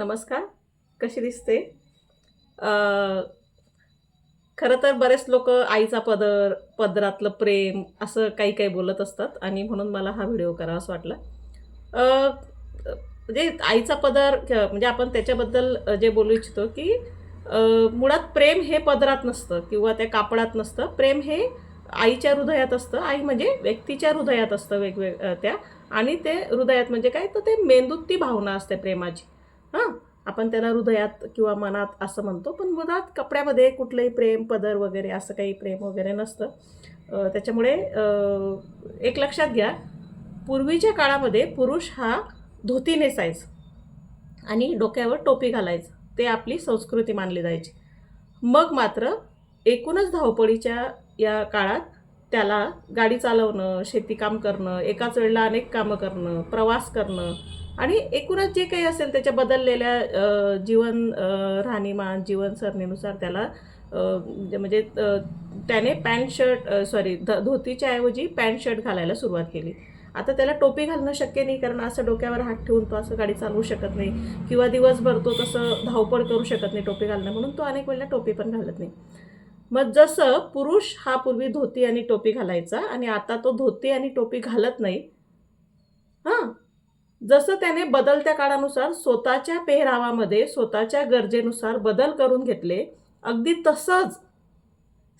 नमस्कार कशी दिसते? खरं तर बरेच लोक आईचा पदर पदरातलं प्रेम असं काही काही बोलत असतात आणि म्हणून मला हा व्हिडिओ करावासा वाटला. म्हणजे आईचा पदर म्हणजे आपण त्याच्याबद्दल जे बोलू इच्छितो की मुळात प्रेम हे पदरात नसतं किंवा त्या कापडात नसतं. प्रेम हे आईच्या हृदयात असतं. आई म्हणजे व्यक्तीच्या हृदयात असतं वेगवेग त्या. आणि ते हृदयात म्हणजे काय? तर ते मेंदूत ती भावना असते प्रेमाची. हां आपण त्याला हृदयात किंवा मनात असं म्हणतो पण मुळात कपड्यामध्ये कुठलंही प्रेम पदर वगैरे असं काही प्रेम वगैरे नसतं. त्याच्यामुळे एक लक्षात घ्या पूर्वीच्या काळामध्ये पुरुष हा धोती नेसायचं आणि डोक्यावर टोपी घालायचं. ते आपली संस्कृती मानली जायची. मग मात्र एकूणच धावपळीच्या या काळात त्याला गाडी चालवणं शेतीकाम करणं एकाच वेळेला अनेक कामं करणं प्रवास करणं आणि एकूणच जे काही असेल त्याच्या बदललेल्या जीवन राहणीमान जीवन सरणीनुसार त्याला म्हणजे, म्हणजे त्याने पॅन्ट शर्ट सॉरी ध धोतीच्या ऐवजी पॅन्ट शर्ट घालायला सुरुवात केली. आता त्याला टोपी घालणं शक्य नाही कारण असं डोक्यावर हात ठेवून तो असं गाडी चालवू शकत नाही किंवा दिवसभर तो तसं धावपळ करू शकत नाही टोपी घालणं म्हणून तो अनेक वेळेला टोपी पण घालत नाही. मग जसं पुरुष हा पूर्वी धोती आणि टोपी घालायचा आणि आता तो धोती आणि टोपी घालत नाही हां जसं त्याने बदलत्या काळानुसार स्वतःच्या पेहरावामध्ये स्वतःच्या गरजेनुसार बदल करून घेतले अगदी तसंच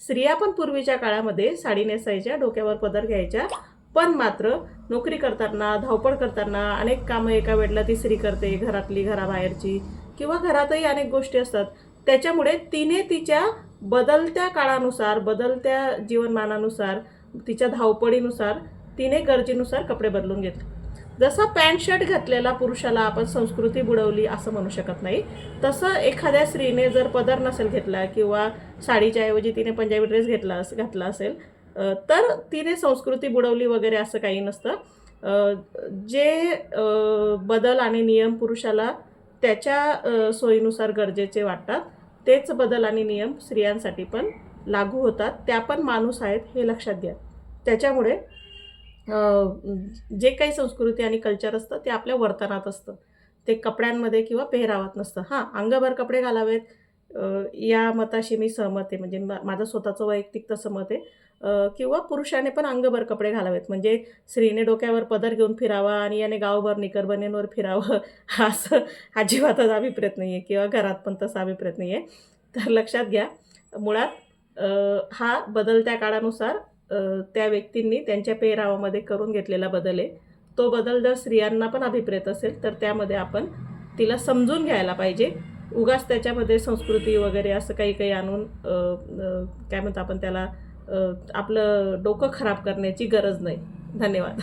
स्त्रिया पण पूर्वीच्या काळामध्ये साडी नेसायच्या डोक्यावर पदर घ्यायच्या पण मात्र नोकरी करताना धावपळ करताना अनेक कामं एका वेळेला ती स्त्री करते घरातली घराबाहेरची किंवा घरातही अनेक गोष्टी असतात. त्याच्यामुळे तिने तिच्या बदलत्या काळानुसार बदलत्या जीवनमानानुसार तिच्या धावपळीनुसार तिने गरजेनुसार कपडे बदलून घेतले. जसा पॅन्ट शर्ट घातलेला पुरुषाला आपण संस्कृती बुडवली असं म्हणू शकत नाही तसं एखाद्या स्त्रीने जर पदर नसेल घेतला किंवा साडीच्या ऐवजी तिने पंजाबी ड्रेस घेतला घातला असेल तर तिने संस्कृती बुडवली वगैरे असं काही नसतं. जे बदल आणि नियम पुरुषाला त्याच्या सोयीनुसार गरजेचे वाटतात तेच बदल आणि नियम स्त्रियांसाठी पण लागू होतात. त्या पण माणूस आहेत हे लक्षात घ्या. त्याच्यामुळे जे काही संस्कृती आणि कल्चर असतं ते आपल्या वर्तनात असतं. ते कपड्यांमध्ये किंवा पेहरावात नसतं. हां अंगभर कपडे घालावेत. या मताशी मी सहमत आहे. म्हणजे माझं स्वतःचं वैयक्तिक तसं मत आहे. किंवा पुरुषाने पण अंगभर कपडे घालावेत. म्हणजे स्त्रीने डोक्यावर पदर घेऊन फिरावा आणि याने गावभर निकरबनेवर फिरावं फिरावं असं अजिबातच अभिप्रेत नाही आहे किंवा घरात पण तसा अभिप्रेत नाही आहे तर लक्षात घ्या मुळात हा बदलत्या काळानुसार त्या व्यक्तींनी त्यांच्या पेहरावामध्ये करून घेतलेला बदल आहे. तो बदल जर स्त्रियांना पण अभिप्रेत असेल तर त्यामध्ये आपण तिला समजून घ्यायला पाहिजे. उगाच त्याच्यामध्ये संस्कृती वगैरे असं काही काही आणून काय म्हणतो आपण त्याला आपलं डोकं खराब करण्याची गरज नाही. धन्यवाद.